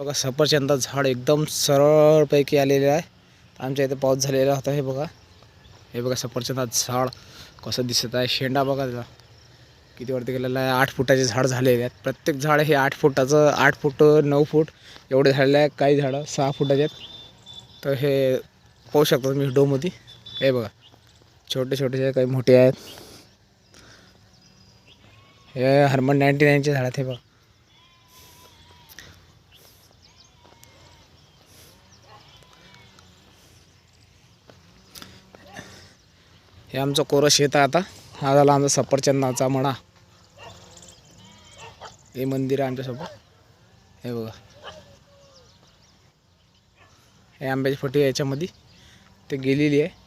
बघा सफरचंदा झाड एकदम सरळपैकी आलेले आहे. आमच्या इथे पाऊस झालेला होता हे बघा. हे बघा सफरचंदा झाड कसं दिसत आहे. शेंडा बघा त्याला किती वरती गेलेला आहे. आठ फुटाचे झाड झालेले आहेत. प्रत्येक झाड हे आठ फुटाचं आठ फूट नऊ फूट एवढे झालेले आहे काही झाडं सहा फुटाचे आहेत. तर हे पाहू शकता तुम्ही व्हिडिओमध्ये हे बघा छोटे छोटे जे काही मोठे आहेत. हे हरमन नाईन्टी नाईनचे झाड आहेत हे बघा. हे आमचं कोरं शेत आहे आता. हा झाला आमचा सफरचंदाचा म्हणा. हे मंदिर आहे आमच्यासोबत. हे बघा. हे आंब्याची फटी याच्यामध्ये. ते गेलेली आहे.